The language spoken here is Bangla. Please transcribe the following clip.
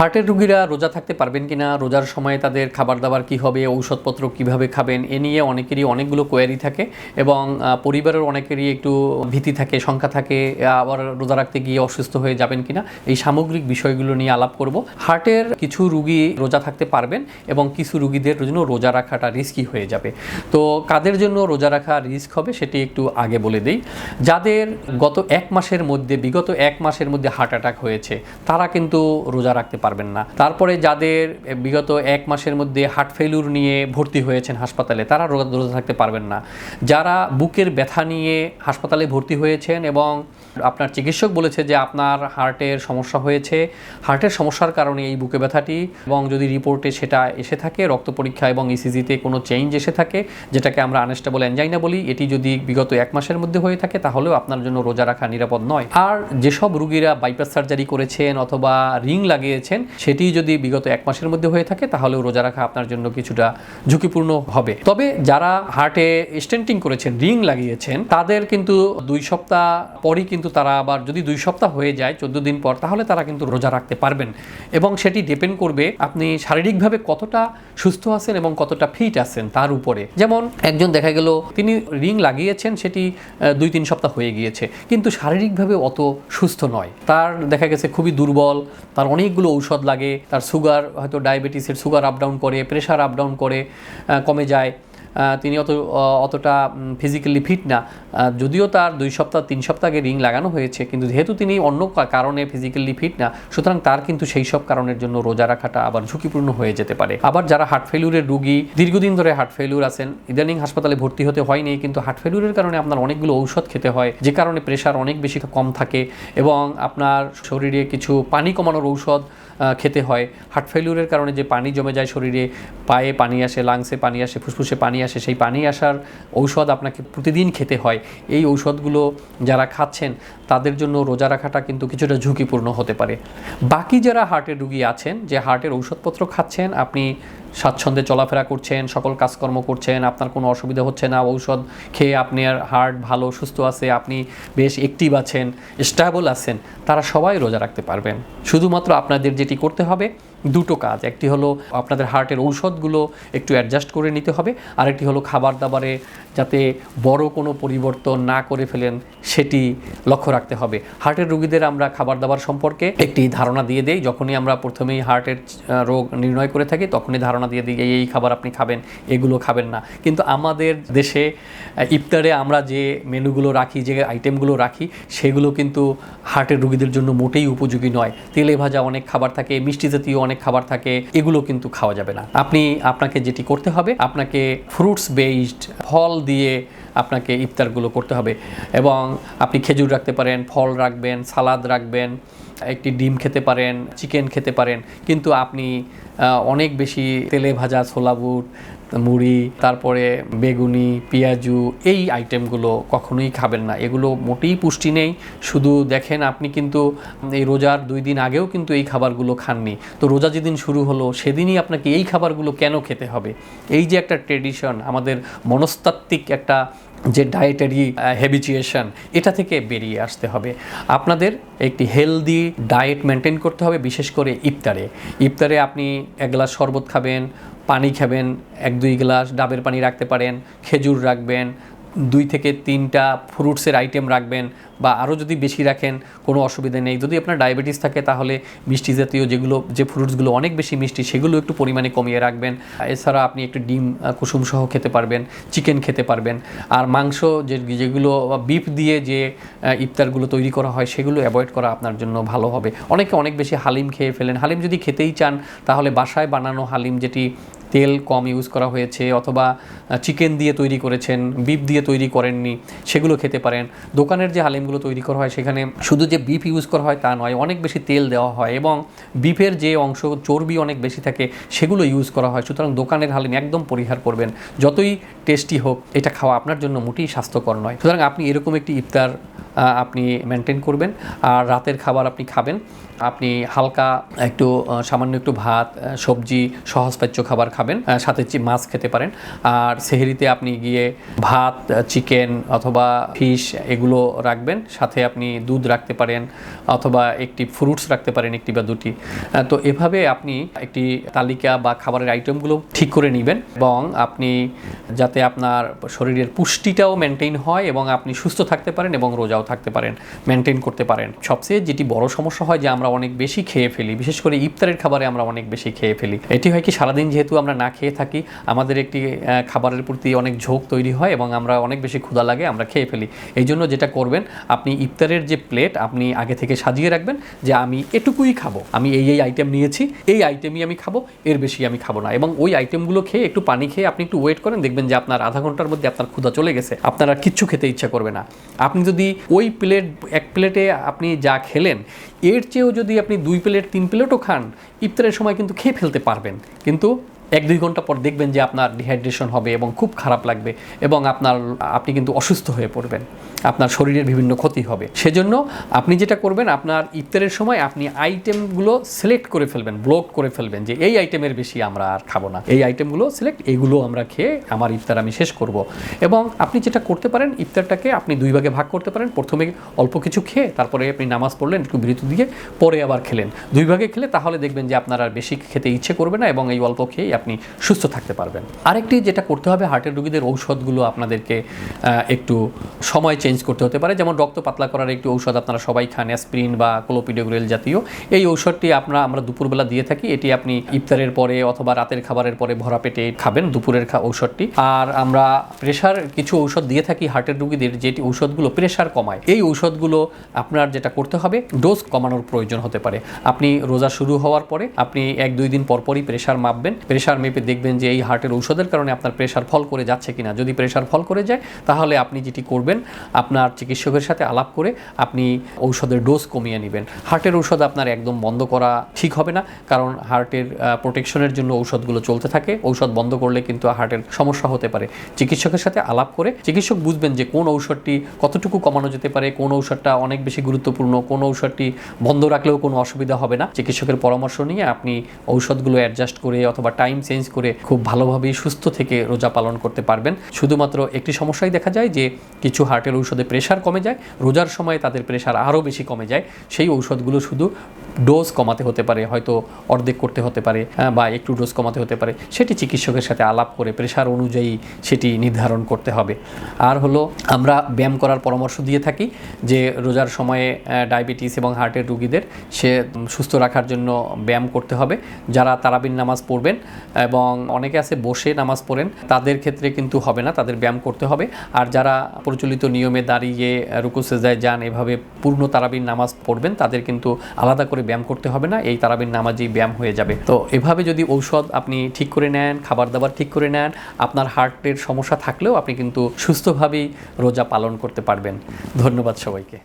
হার্টের রুগীরা রোজা থাকতে পারবেন কি না রোজার সময় তাদের খাবার দাবার কি হবে, ঔষধপত্র কীভাবে খাবেন, এ নিয়ে অনেকেরই অনেকগুলো কোয়ারি থাকে এবং পরিবারের অনেকেরই একটু ভীতি থাকে, শঙ্কা থাকে আবার রোজা রাখতে গিয়ে অসুস্থ হয়ে যাবেন কিনা, এই সামগ্রিক বিষয়গুলো নিয়ে আলাপ করব। হার্টের কিছু রুগী রোজা থাকতে পারবেন এবং কিছু রুগীদের জন্য রোজা রাখাটা রিস্কি হয়ে যাবে। তো কাদের জন্য রোজা রাখা রিস্ক হবে সেটি একটু আগে বলে দিই। যাদের গত এক মাসের মধ্যে, বিগত এক মাসের মধ্যে হার্ট অ্যাটাক হয়েছে, তারা কিন্তু রোজা রাখতে পারবেন না। তারপরে যাদের বিগত এক মাসের মধ্যে হার্ট ফেলুর নিয়ে ভর্তি হয়েছেন হাসপাতালে, তারা রোজা থাকতে পারবেন না। যারা বুকের ব্যথা নিয়ে হাসপাতালে ভর্তি হয়েছেন এবং আপনার চিকিৎসক বলেছে যে আপনার হার্টের সমস্যা হয়েছে, হার্টের সমস্যার কারণে এই বুকে ব্যথাটি এবং যদি রিপোর্টে সেটা এসে থাকে, রক্ত পরীক্ষা এবং ইসিজিতে কোনো চেঞ্জ এসে থাকে, যেটাকে আমরা আনস্টেবল অ্যাঞ্জাইনা বলি, এটি যদি বিগত এক মাসের মধ্যে হয়ে থাকে, তাহলেও আপনার জন্য রোজা রাখা নিরাপদ নয়। আর যেসব রুগীরা বাইপাস সার্জারি করেছেন অথবা রিং লাগিয়েছেন সেটি যদি বিগত এক মাসের মধ্যে হয়ে থাকে, তাহলেও রোজা রাখা আপনার জন্য কিছুটা ঝুঁকিপূর্ণ হবে। তবে যারা হার্টে স্টেন্টিং করেছেন, রিং লাগিয়েছেন, তাদের কিন্তু দুই সপ্তাহ পরই কিন্তু তারা আবার যদি দুই সপ্তাহ হয়ে যায়, চোদ্দ দিন পর, তাহলে তারা কিন্তু রোজা রাখতে পারবেন। এবং সেটি ডিপেন্ড করবে আপনি শারীরিকভাবে কতটা সুস্থ আছেন এবং কতটা ফিট আছেন তার উপরে। যেমন একজন দেখা গেল, তিনি রিং লাগিয়েছেন, সেটি দুই তিন সপ্তাহ হয়ে গিয়েছে। কিন্তু শারীরিকভাবে অত সুস্থ নয়। তার দেখা গেছে খুবই দুর্বল, তার অনেকগুলো ঔষধ লাগে, তার সুগার হয়তো ডায়াবেটিসের সুগার আপডাউন করে প্রেশার আপ ডাউন করে কমে যায়। তিনি অত অতটা ফিজিক্যালি ফিট না। যদিও তার দুই সপ্তাহ, তিন সপ্তাহ রিং লাগানো হয়েছে, কিন্তু যেহেতু তিনি অন্য কারণে ফিজিক্যালি ফিট না, সুতরাং তার কিন্তু সেই সব কারণের জন্য রোজা রাখাটা আবার ঝুঁকিপূর্ণ হয়ে যেতে পারে। আবার যারা হার্ট ফেলুরের রুগী, দীর্ঘদিন ধরে হার্ট ফেলুর আছেন, ইদানিং হাসপাতালে ভর্তি হতে হয়নি কিন্তু হার্ট ফেলুরের কারণে আপনার অনেকগুলো ঔষধ খেতে হয়, যে কারণে প্রেশার অনেক বেশি কম থাকে এবং আপনার শরীরে কিছু পানি কমানোর ঔষধ খেতে হয়। হার্ট ফেলিউরের কারণে যে পানি জমে যায় শরীরে, পায়ে পানি আসে লাংসে পানি আসে, ফুসফুসে পানি আসে, সেই পানি আসার ঔষধ আপনাকে প্রতিদিন খেতে হয়। এই ঔষধগুলো যারা খাচ্ছেন, তাদের জন্য রোজা রাখাটা কিন্তু কিছুটা ঝুঁকিপূর্ণ হতে পারে। বাকি যারা হার্টের রুগী আছেন, যে হার্টের ঔষধপত্র খাচ্ছেন, আপনি স্বাচ্ছন্দ্যে চলাফেরা করছেন, সকল কাজকর্ম করছেন, আপনার কোনো অসুবিধা হচ্ছে না, ঔষধ খেয়ে আপনার হার্ট ভালো, সুস্থ আছে, আপনি বেশ অ্যাক্টিভ আছেন স্টেবল আছেন, তারা সবাই রোজা রাখতে পারবেন। শুধুমাত্র আপনাদের যেটি করতে হবে, দুটো কাজ, একটি হলো আপনাদের হার্টের ঔষধগুলো একটু অ্যাডজাস্ট করে নিতে হবে, আরেকটি হলো খাবার দাবারে যাতে বড় কোনো পরিবর্তন না করে ফেলেন, সেটি লক্ষ্য রাখতে হবে। হার্টের রোগীদের আমরা খাবার দাবার সম্পর্কে একটি ধারণা দিয়ে দেই, যখনই আমরা প্রথমেই হার্টের রোগ নির্ণয় করে থাকি, তখনই ধারণা দিয়ে দিই, এই খাবার আপনি খাবেন, এগুলো খাবেন না। কিন্তু আমাদের দেশে ইফতারে আমরা যে মেনুগুলো রাখি, যে আইটেমগুলো রাখি, সেগুলো কিন্তু হার্টের রুগীদের জন্য মোটেই উপযোগী নয়। তেলে ভাজা অনেক খাবার থাকে, মিষ্টি জাতীয় অনেক খাবার থাকে, এগুলো কিন্তু খাওয়া যাবে না। আপনি, আপনাকে যেটি করতে হবে, আপনাকে ফ্রুটস বেসড ফল দিয়ে আপনাকে ইফতারগুলো করতে হবে। এবং আপনি খেজুর রাখতে পারেন, ফল রাখবেন, সালাদ রাখবেন, একটি ডিম খেতে পারেন, চিকেন খেতে পারেন। কিন্তু আপনি অনেক বেশি তেলে ভাজা ছোলা বুট মুড়ি, তারপরে বেগুনি, পেঁয়াজু, এই আইটেমগুলো কখনোই খাবেন না। এগুলো মোটেই পুষ্টি নেই। শুধু দেখেন আপনি কিন্তু এই রোজার দুই দিন আগেও কিন্তু এই খাবারগুলো খাননি। তো রোজা যেদিন শুরু হলো, সেদিনই আপনাকে এই খাবারগুলো কেন খেতে হবে? এই যে একটা ট্রেডিশন আমাদের মনস্তাত্ত্বিক একটা যে ডায়েটারি হ্যাবিচুয়েশন এটা থেকে বেরিয়ে আসতে হবে। আপনাদের একটি হেলদি ডায়েট মেনটেন করতে হবে, বিশেষ করে ইফতারে। ইফতারে আপনি এক গ্লাস শরবত খাবেন পানি খাবেন এক দুই গ্লাস ডাবের পানি রাখতে পারেন খেজুর রাখবেন দুই থেকে তিনটা ফ্রুটসের আইটেম রাখবেন বা আরও যদি বেশি রাখেন, কোনো অসুবিধা নেই। যদি আপনার ডায়াবেটিস থাকে, তাহলে মিষ্টি জাতীয় যেগুলো, যে ফ্রুটসগুলো অনেক বেশি মিষ্টি, সেগুলো একটু পরিমাণে কমিয়ে রাখবেন। এছাড়া আপনি একটু ডিম কুসুম সহ খেতে পারবেন চিকেন খেতে পারবেন। আর মাংস যে, যেগুলো বিফ দিয়ে যে ইফতারগুলো তৈরি করা হয়, সেগুলো অ্যাভয়েড করা আপনার জন্য ভালো হবে। অনেকে অনেক বেশি হালিম খেয়ে ফেলেন। হালিম যদি খেতেই চান, তাহলে বাসায় বানানো হালিম, যেটি তেল কম ইউজ করা হয়েছে অথবা চিকেন দিয়ে তৈরি করেছেন বিফ দিয়ে তৈরি করেননি, সেগুলো খেতে পারেন। দোকানের যে হালিমগুলো তৈরি করা হয়, সেখানে শুধু যে বিফ ইউজ করা হয় তা নয়, অনেক বেশি তেল দেওয়া হয় এবং বিফের যে অংশ, চর্বি অনেক বেশি থাকে, সেগুলো ইউজ করা হয়। সুতরাং দোকানের হালিম একদম পরিহার করবেন। যতই টেস্টি হোক, এটা খাওয়া আপনার জন্য মোটেই স্বাস্থ্যকর নয়। সুতরাং আপনি এরকম একটি ইফতার আপনি মেনটেন করবেন। আর রাতের খাবার আপনি খাবেন। আপনি হালকা একটু সামান্য একটু ভাত সবজি, সহজপাচ্য খাবার খাবেন সাথে মাছ খেতে পারেন। আর সেহেরিতে আপনি গিয়ে ভাত চিকেন অথবা ফিশ এগুলো রাখবেন। সাথে আপনি দুধ রাখতে পারেন অথবা একটি ফ্রুটস রাখতে পারেন, একটি বা দুটি। তো এভাবে আপনি একটি তালিকা বা খাবারের আইটেমগুলো ঠিক করে নেবেন এবং আপনি যাতে আপনার শরীরের পুষ্টিটাও মেনটেন হয় এবং আপনি সুস্থ থাকতে পারেন এবং রোজাও থাকতে পারেন মেনটেন করতে পারেন। সবচেয়ে যেটি বড় সমস্যা হয় যে আমরা অনেক বেশি খেয়ে ফেলি। বিশেষ করে ইফতারের খাবারে আমরা অনেক বেশি খেয়ে ফেলি। এটি হয় কি, সারাদিন যেহেতু আমরা না খেয়ে থাকি, আমাদের একটি খাবারের প্রতি অনেক ঝোঁক তৈরি হয় এবং আমরা অনেক বেশি ক্ষুধা লাগে, আমরা খেয়ে ফেলি। এই জন্য যেটা করবেন, আপনি ইফতারের যে প্লেট, আপনি আগে থেকে সাজিয়ে রাখবেন যে আমি এটুকুই খাব। আমি এই এই আইটেম নিয়েছি, এই আইটেমই আমি খাব, এর বেশি আমি খাব না। এবং ওই আইটেমগুলো খেয়ে একটু পানি খেয়ে আপনি একটু ওয়েট করেন, দেখবেন যে আপনার আধা ঘণ্টার মধ্যে আপনার ক্ষুধা চলে গেছে। আপনার আর কিচ্ছু খেতে ইচ্ছা করবে না। আপনি যদি ওই প্লেট, এক প্লেটে আপনি যা খেলেন এর চেয়েও যদি আপনি দুই প্লেট, তিন প্লেটও খান, ইফতারের সময় কিন্তু খেয়ে ফেলতে পারবেন। কিন্তু এক দুই ঘণ্টা পর দেখবেন যে আপনার ডিহাইড্রেশন হবে এবং খুব খারাপ লাগবে এবং আপনার, আপনি কিন্তু অসুস্থ হয়ে পড়বেন। আপনার শরীরের বিভিন্ন ক্ষতি হবে। সেজন্য আপনি যেটা করবেন, আপনার ইফতারের সময় আপনি আইটেমগুলো সিলেক্ট করে ফেলবেন ব্লক করে ফেলবেন যে এই আইটেমের বেশি আমরা আর খাব না। এই আইটেমগুলো সিলেক্ট এগুলো আমরা খেয়ে আমার ইফতার আমি শেষ করব। এবং আপনি যেটা করতে পারেন, ইফতারটাকে আপনি দুই ভাগে ভাগ করতে পারেন। প্রথমে অল্প কিছু খেয়ে তারপরে আপনি নামাজ পড়লেন, একটু বিরতি দিয়ে পরে আবার খেলেন। দুই ভাগে খেলে তাহলে দেখবেন যে আপনার আর বেশি খেতে ইচ্ছে করবে না এবং এই অল্প খেয়েই আপনি সুস্থ থাকতে পারবেন। আরেকটি যেটা করতে হবে হার্টের রোগীদের ঔষধগুলো আপনাদেরকে একটু সময় চেঞ্জ করতে হতে পারে। যেমন রক্ত পাতলা করার একটি ঔষধ আপনারা সবাই খান অ্যাসপ্রিন বা ক্লোপিডোগ্রেল জাতীয়। এই ঔষধটি আমরা আমরা দুপুরবেলা দিয়ে থাকি। এটি আপনি ইফতারের পরে অথবা রাতের খাবারের পরে ভরা পেটে খাবেন দুপুরের ঔষধটি। আর আমরা প্রেশার কিছু ঔষধ দিয়ে থাকি হার্টের রোগীদের, যেটি ঔষধগুলো প্রেশার কমায়। এই ঔষধগুলো আপনার যেটা করতে হবে ডোজ কমানোর প্রয়োজন হতে পারে। আপনি রোজা শুরু হওয়ার পরে আপনি এক দুই দিন পরপরই প্রেশার মাপবেন। প্রেশার মেপে দেখবেন যে এই হার্টের ঔষধের কারণে আপনার প্রেশার ফল করে যাচ্ছে কিনা। যদি প্রেশার ফল করে যায়, তাহলে আপনি যেটি করবেন, আপনার চিকিৎসকের সাথে আলাপ করে আপনি ঔষধের ডোজ কমিয়ে নেবেন। হার্টের ঔষধ আপনার একদম বন্ধ করা ঠিক হবে না, কারণ হার্টের প্রোটেকশনের জন্য ঔষধগুলো চলতে থাকে। ঔষধ বন্ধ করলে কিন্তু হার্টের সমস্যা হতে পারে। চিকিৎসকের সাথে আলাপ করে চিকিৎসক বুঝবেন যে কোন ঔষধটি কতটুকু কমানো যেতে পারে, কোন ঔষধটা অনেক বেশি গুরুত্বপূর্ণ, কোন ঔষধটি বন্ধ রাখলেও কোনো অসুবিধা হবে না। চিকিৎসকের পরামর্শ নিয়ে আপনি ঔষধগুলো অ্যাডজাস্ট করে অথবা টাইম চেঞ্জ করে খুব ভালোভাবেই সুস্থ থেকে রোজা পালন করতে পারবেন। শুধুমাত্র একটি সমস্যাই দেখা যায় যে, কিছু হার্টের ঔষধে প্রেশার কমে যায়, রোজার সময় তাদের প্রেশার আরও বেশি কমে যায়। সেই ঔষধগুলো শুধু ডোজ কমাতে হতে পারে, হয়তো অর্ধেক করতে হতে পারে বা একটু ডোজ কমাতে হতে পারে। সেটি চিকিৎসকের সাথে আলাপ করে প্রেশার অনুযায়ী সেটি নির্ধারণ করতে হবে। আর হলো, আমরা ব্যায়াম করার পরামর্শ দিয়ে থাকি যে, রোজার সময়ে ডায়াবেটিস এবং হার্টের রুগীদের সে সুস্থ রাখার জন্য ব্যায়াম করতে হবে। যারা তারাবিন নামাজ পড়বেন এবং অনেকে আছে বসে নামাজ পড়েন, তাদের ক্ষেত্রে কিন্তু হবে না, তাদের ব্যায়াম করতে হবে। আর যারা প্রচলিত নিয়মে দাঁড়িয়ে রুকু, সেজায় যান, এভাবে পূর্ণ তারাবিন নামাজ পড়বেন, তাদের কিন্তু আলাদা করে ব্যায়াম করতে হবে না, এই তারাবিন নামাজেই ব্যায়াম হয়ে যাবে। তো এভাবে যদি ঔষধ আপনি ঠিক করে নেন, খাবার দাবার ঠিক করে নেন, আপনার হার্টের সমস্যা থাকলেও আপনি কিন্তু সুস্থভাবেই রোজা পালন করতে পারবেন। ধন্যবাদ সবাইকে।